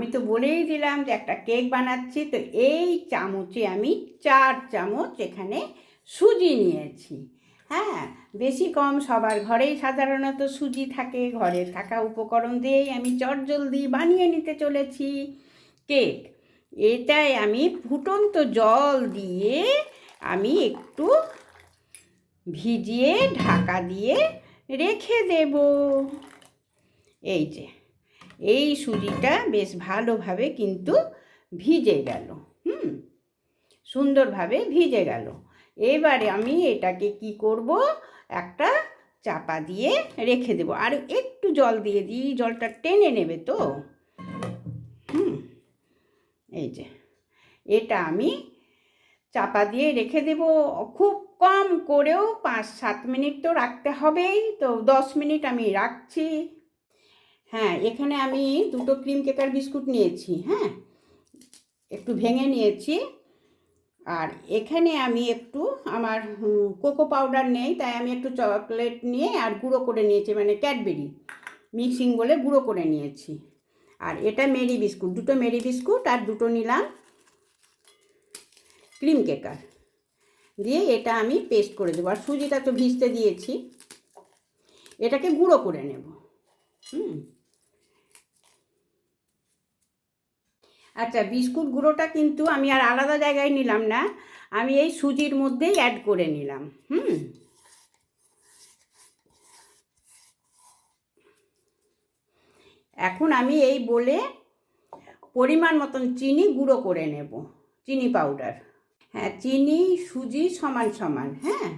আমি তো বলেই দিলাম যে একটা কেক বানাচ্ছি, তো এই চামচে আমি চার চামচ এখানে সুজি নিয়েছি। হ্যাঁ বেশি কম সবার ঘরেই সাধারণত সুজি থাকে ঘরে থাকা উপকরণ দিয়েই আমি চটজলদি বানিয়ে নিতে চলেছি কেক। এটাই আমি ফুটন্ত জল দিয়ে আমি একটু ভিজিয়ে ঢাকা দিয়ে রেখে দেব। এই যে। এই সুজিটা বেশ ভালোভাবে কিন্তু ভিজে গেল, হুম? সুন্দরভাবে ভিজে গেল। এবারে আমি এটাকে কি করব? একটা চাপা দিয়ে রেখে দেবো। আর একটু জল দিয়ে দিই, জলটা টেনে নেবে তো? হুম, এই যে, এটা আমি চাপা দিয়ে রেখে দেব। খুব কম করেও পাঁচ সাত মিনিট তো রাখতে হবেই। তো দশ মিনিট আমি রাখছি। হ্যাঁ এখানে আমি দুটো ক্রিম কেকার বিস্কুট নিয়েছি হ্যাঁ? একটু ভেঙে নিয়েছি। আর এখানে আমি একটু আমার কোকো পাউডার নেই, তাই আমি একটু চকলেট নিয়ে আর গুঁড়ো করে নিয়েছি মানে ক্যাডবেরি মিক্সিং বলে গুঁড়ো করে নিয়েছি। আর এটা মেরি বিস্কুট দুটো মেরি বিস্কুট আর দুটো নিলাম ক্রিম কেকার দিয়ে এটা আমি পেস্ট করে দেবো, আর সুজিটা তো ভিজতে দিয়েছি। এটাকে গুঁড়ো করে নেব, হুম? আচ্ছা বিস্কুট গুঁড়োটা কিন্তু আমি আর আলাদা জায়গায় নিলাম না, আমি এই সুজির মধ্যেই অ্যাড করে নিলাম, হুম? এখন আমি এই বলে পরিমাণ মতন চিনি গুঁড়ো করে নেব, চিনি পাউডার হ্যাঁ চিনি, সুজি সমান সমান হ্যাঁ?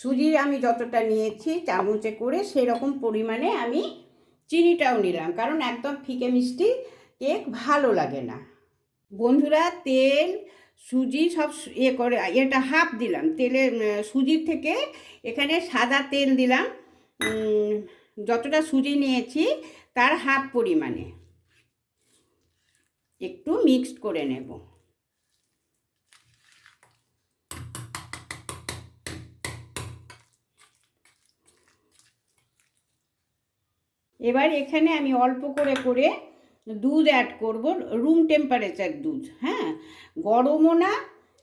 সুজি আমি যতটা নিয়েছি চামচে করে সেরকম পরিমাণে আমি চিনিটাও নিলাম, কারণ একদম ফিকে মিষ্টি কেক ভালো লাগে না। বন্ধুরা, তেল, সুজি সব ইয়ে করে, এটা হাফ দিলাম। তেলে সুজির থেকে এখানে সাদা তেল দিলাম। যতটা সুজি নিয়েছি তার হাফ পরিমাণে। একটু মিক্সড করে নেব। এবার এখানে আমি অল্প করে করে দুধ অ্যাড করব রুম টেম্পারেচার দুধ হ্যাঁ? গরমও না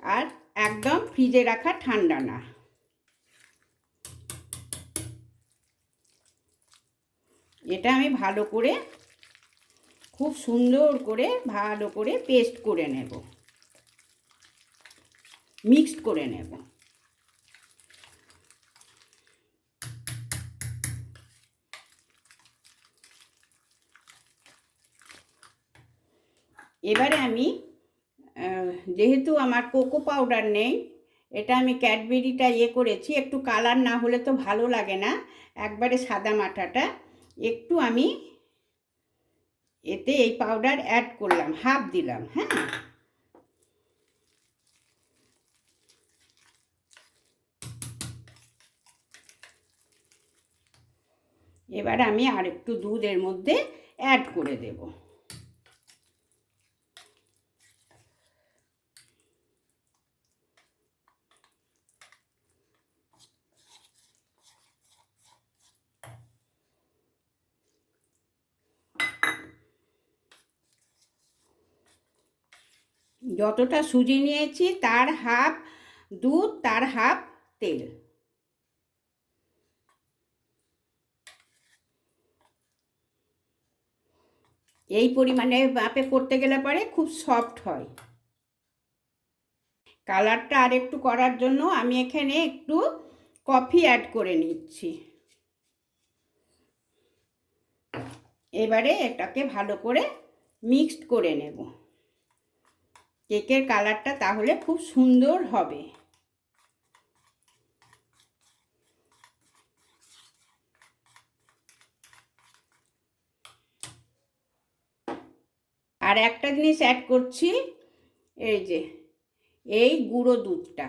আর একদম ফ্রিজে রাখা ঠান্ডা না। এটা আমি ভালো করে, খুব সুন্দর করে ভালো করে পেস্ট করে নেব। মিক্সড করে নেব। এবারে আমি যেহেতু আমার কোকো পাউডার নেই, এটা আমি ক্যাডবেরিটা ইয়ে করেছি, একটু কালার না হলে তো ভালো লাগে না, একবারে সাদা মাঠাটা একটু আমি এতে এই পাউডার অ্যাড করলাম, হাফ দিলাম হ্যাঁ। এবার আমি আর একটু দুধ এর মধ্যে অ্যাড করে দেবো। যতটা সুজি নিয়েছি, তার হাফ দুধ, তার হাফ তেল। এই পরিমাণে মাপে করতে গেলে পরে খুব সফট হয়। কালারটা আর একটু করার জন্য আমি এখানে একটু কফি অ্যাড করে নিচ্ছি। এবারে এটাকে ভালো করে মিক্সড করে নেব। কেকের কালারটা তাহলে খুব সুন্দর হবে। আর একটা জিনিস অ্যাড করছি, এই যে, এই গুঁড়ো দুধটা।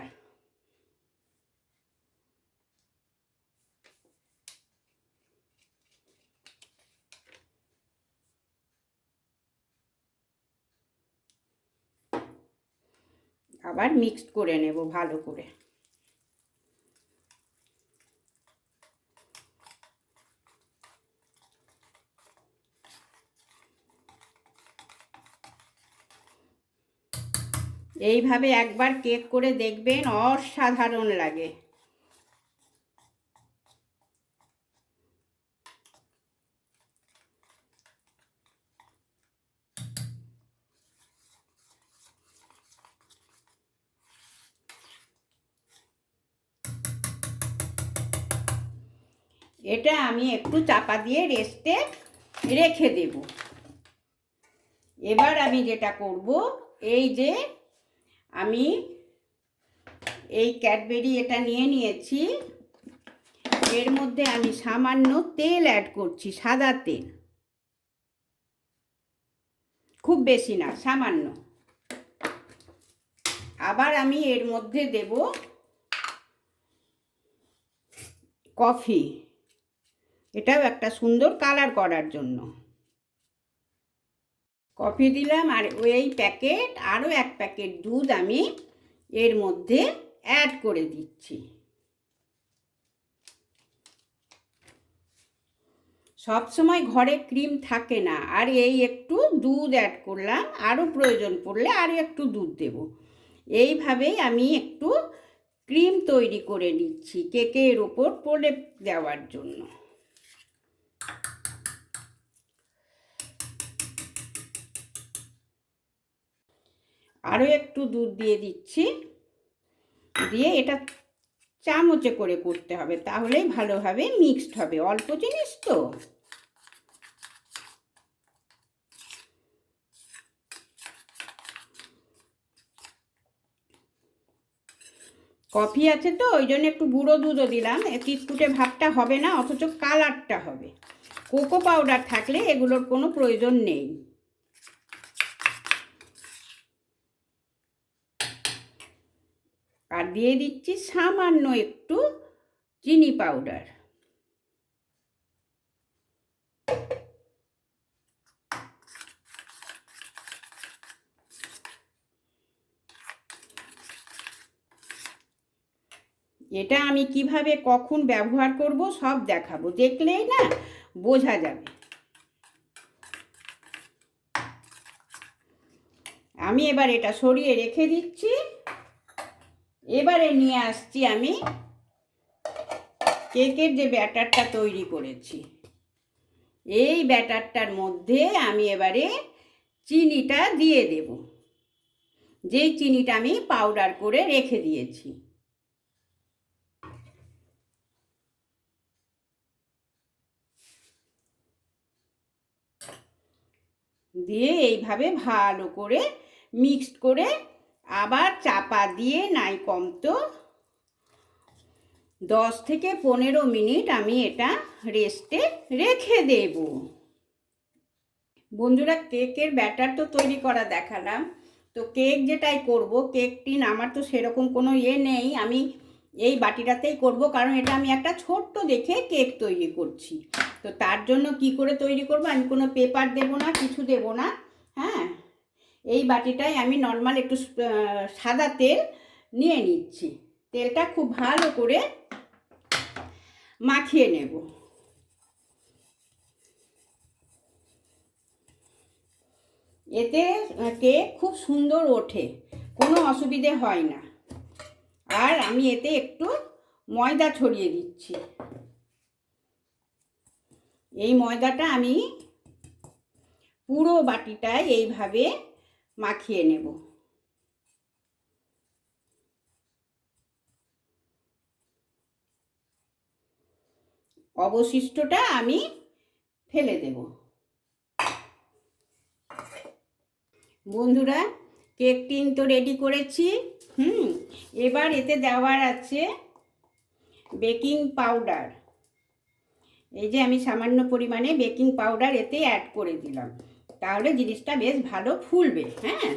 আবার মিক্সড করে নেব ভালো করে। এইভাবে একবার কেক করে দেখবেন অসাধারণ লাগে। আমি একটু চাপা দিয়ে রেস্টে রেখে দেব। এবার আমি যেটা করব, এই যে আমি এই ক্যাডবেরি এটা নিয়ে নিয়েছি। এর মধ্যে আমি সামান্য তেল অ্যাড করছি, সাদা তেল। খুব বেশি না, সামান্য। আবার আমি এর মধ্যে দেব কফি। এটাও একটা সুন্দর কালার করার জন্য। কফি দিলাম আর ওই প্যাকেট আরও এক প্যাকেট দুধ আমি এর মধ্যে অ্যাড করে দিচ্ছি। সব সময় ঘরে ক্রিম থাকে না, আর এই একটু দুধ অ্যাড করলাম, আরও প্রয়োজন পড়লে আরও একটু দুধ দেব। এইভাবেই আমি একটু ক্রিম তৈরি করে নিচ্ছি কেকের ওপর পরে দেওয়ার জন্য। আরও একটু দুধ দিয়ে দিচ্ছি। দিয়ে এটা চামচে করে করতে হবে তাহলেই ভালোভাবে মিক্সড হবে। অল্প জিনিস তো। কফি আছে তো, ওই জন্য একটু গুঁড়ো দুধও দিলাম। চিটকুটে ভাবটা হবে না, অথচ কালারটা হবে। কোকো পাউডার থাকলে এগুলোর কোনো প্রয়োজন নেই আর দিয়ে দিচ্ছি সামান্য একটু চিনি পাউডার। এটা আমি কীভাবে, কখন ব্যবহার করব সব দেখাবো। দেখলেই না বোঝা যাবে। আমি এবার এটা সরিয়ে রেখে দিচ্ছি। এবারে নিয়ে আসছি আমি কেকের যে ব্যাটারটা তৈরি করেছি। এই ব্যাটারটার মধ্যে আমি এবারে চিনিটা দিয়ে দেব। যেই চিনিটা আমি পাউডার করে রেখে দিয়েছি। দিয়ে এইভাবে ভালো করে মিক্সড করে আবার চাপা দিয়ে নাই কম তো। দশ থেকে পনেরো মিনিট আমি এটা রেস্টে রেখে দেব। বন্ধুরা, কেকের ব্যাটার তো তৈরি করা দেখালাম। তো কেক যেটাই করব, কেক টিন আমার তো সেরকম কোনো ইয়ে নেই। আমি এই বাটিটাতেই করব, কারণ এটা আমি একটা ছোট্ট দেখে কেক তৈরি করছি। তো তার জন্য কি করে তৈরি করব, আমি কোনো পেপার দেব না, কিছু দেব না হ্যাঁ? এই বাটিটায় আমি নর্মাল একটু সাদা তেল নিয়ে নিচ্ছি। তেলটা খুব ভালো করে মাখিয়ে নেব। এতে কেক খুব সুন্দর ওঠে, কোনো অসুবিধে হয় না। আর আমি এতে একটু ময়দা ছড়িয়ে দিচ্ছি। এই ময়দাটা আমি পুরো বাটিটায় এইভাবে মাখিয়ে নেব। অবশিষ্টটা আমি ফেলে দেব। বন্ধুরা, কেক টিন তো রেডি করেছি। হুম, এবার এতে দেওয়ার আছে বেকিং পাউডার। এই যে আমি সামান্য পরিমাণে বেকিং পাউডার এতে অ্যাড করে দিলাম। তাহলে জিনিসটা বেশ ভালো ফুলবে হ্যাঁ?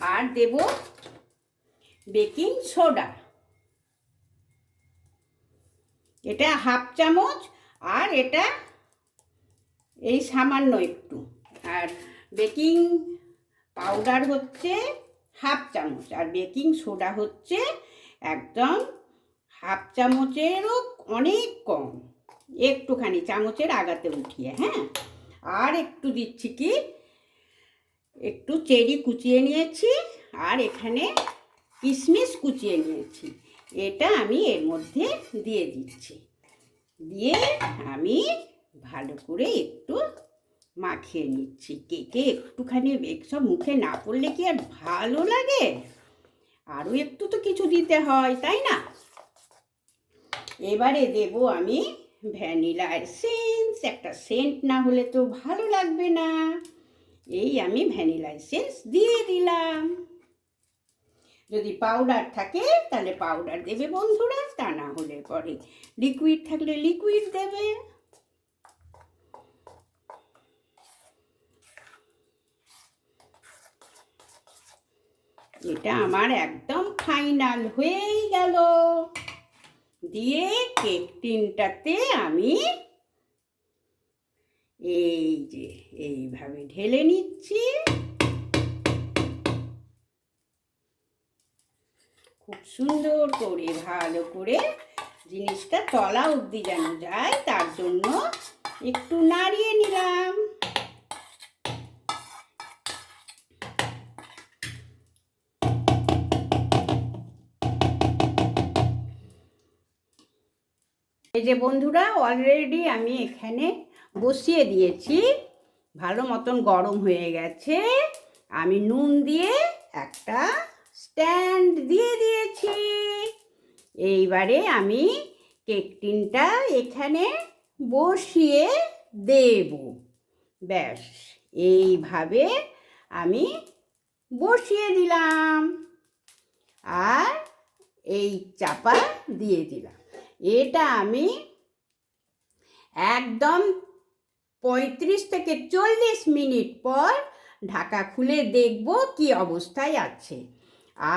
আর দেব বেকিং সোডা। এটা হাফ চামচ আর এটা এই সামান্য একটু। আর বেকিং পাউডার হচ্ছে হাফ চামচ আর বেকিং সোডা হচ্ছে একদম হাফ চামচেরও অনেক কম। একটুখানি চামচের আগাতে উঠিয়ে হ্যাঁ? আর একটু দিচ্ছি কি? একটু চেরি কুচিয়ে নিয়েছি আর এখানে কিশমিশ কুচিয়ে নিয়েছি। এটা আমি এর মধ্যে দিয়ে দিচ্ছি। দিয়ে আমি ভালো করে একটু মাখিয়ে নিচ্ছি। কেকে একটুখানি সব মুখে না পড়লে কি আর ভালো লাগে? আরও একটু তো কিছু দিতে হয়, তাই না? এবারে দেব আমি ভ্যানিলা এসেন্স, একটা সেন্ট না হলে তো ভালো লাগবে না। এই আমি ভ্যানিলা এসেন্স দিয়ে দিলাম। যদি পাউডার থাকে, তাহলে পাউডার দেবে বন্ধুরা, তা না হলে পরে লিকুইড থাকলে লিকুইড দেবে। এটা আমার একদম ফাইনাল হয়েই গেল। দিয়ে কেক টিনটাতে আমি এই যে এইভাবে ঢেলে নিচ্ছি। খুব সুন্দর করে, ভালো করে জিনিসটা তলা অবধি যেন যায়, তার জন্য একটু নাড়িয়ে নিলাম। এই যে বন্ধুরা অলরেডি আমি এখানে বসিয়ে দিয়েছি। ভালো মতন গরম হয়ে গেছে। আমি নুন দিয়ে একটা স্ট্যান্ড দিয়ে দিয়েছি। এইবারে আমি কেক টিনটা এখানে বসিয়ে দেব। ব্যাস, এইভাবে আমি বসিয়ে দিলাম। আর এই চাপা দিয়ে দিলাম। এটা আমি একদম পঁয়ত্রিশ থেকে চল্লিশ মিনিট পর ঢাকা খুলে দেখব কি অবস্থায় আছে।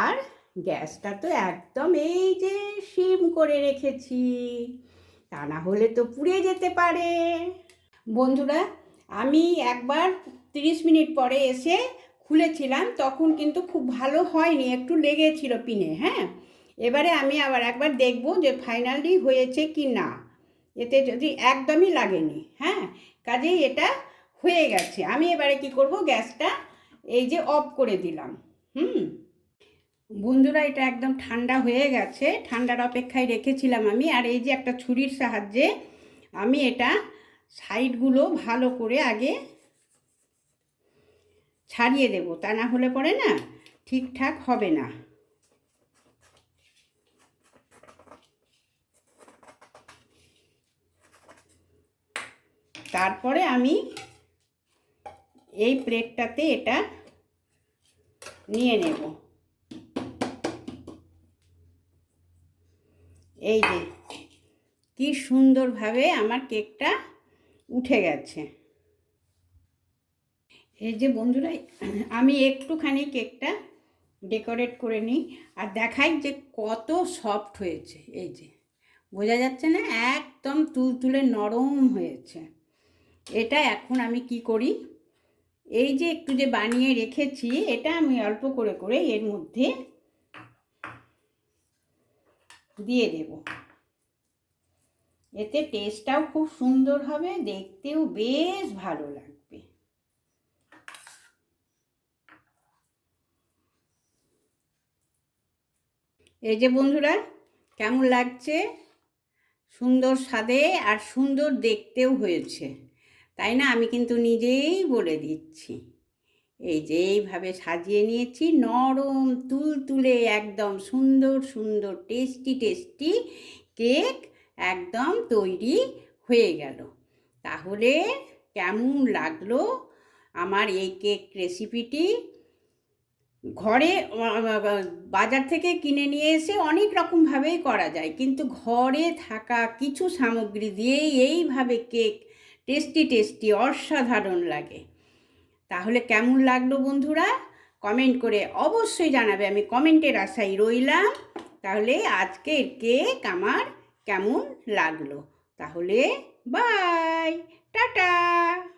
আর গ্যাসটা তো একদম এই যে সিম করে রেখেছি, তা না হলে তো পুড়ে যেতে পারে। বন্ধুরা, আমি একবার তিরিশ মিনিট পরে এসে খুলেছিলাম, তখন কিন্তু খুব ভালো হয়নি, একটু লেগেছিল পিনে হ্যাঁ? এবারে আমি আবার একবার দেখব যে ফাইনালি হয়েছে কি না। এতে যদি একদমই লাগেনি হ্যাঁ? কাজেই এটা হয়ে গেছে। আমি এবারে কি করব, গ্যাসটা এই যে অফ করে দিলাম। হুম? বন্ধুরা, এটা একদম ঠান্ডা হয়ে গেছে। ঠান্ডার অপেক্ষায় রেখেছিলাম আমি। আর এই যে একটা ছুরির সাহায্যে আমি এটা সাইডগুলো ভালো করে আগে ছাড়িয়ে দেব। তা না হলে পরে না ঠিকঠাক হবে না। তারপরে আমি এই প্লেটটাতে এটা নিয়ে নেব। এই যে, কি সুন্দরভাবে আমার কেকটা উঠে গেছে। এই যে বন্ধুরা, আমি একটুখানি কেকটা ডেকোরেট করে নিই আর দেখাই যে কত সফট হয়েছে। এই যে, বোঝা যাচ্ছে না, একদম তুলতুলে নরম হয়েছে। এটা এখন আমি কি করি? এই যে একটু যে বানিয়ে রেখেছি, এটা আমি অল্প করে করে এর মধ্যে দিয়ে দেব। এতে টেস্টটাও খুব সুন্দর হবে, দেখতেও বেশ ভালো লাগবে। এই যে বন্ধুরা, কেমন লাগছে? সুন্দর স্বাদে আর সুন্দর দেখতেও হয়েছে। তাই না? আমি কিন্তু নিজেই বলে দিচ্ছি। এই যে এইভাবে সাজিয়ে নিয়েছি, নরম তুল তুলে একদম সুন্দর সুন্দর, টেস্টি টেস্টি কেক একদম তৈরি হয়ে গেল। তাহলে কেমন লাগল আমার এই কেক রেসিপিটি? ঘরে বাজার থেকে কিনে নিয়ে এসে অনেক রকমভাবেই করা যায়। কিন্তু ঘরে থাকা কিছু সামগ্রী দিয়েই এইভাবে কেক টেস্টি টেস্টি, অসাধারণ লাগে। তাহলে কেমন লাগল বন্ধুরা? কমেন্ট করে অবশ্যই জানাবে। আমি কমেন্টের আশাই রইলাম। তাহলে আজকের কেক আমার কেমন লাগল? তাহলে বাই, টাটা!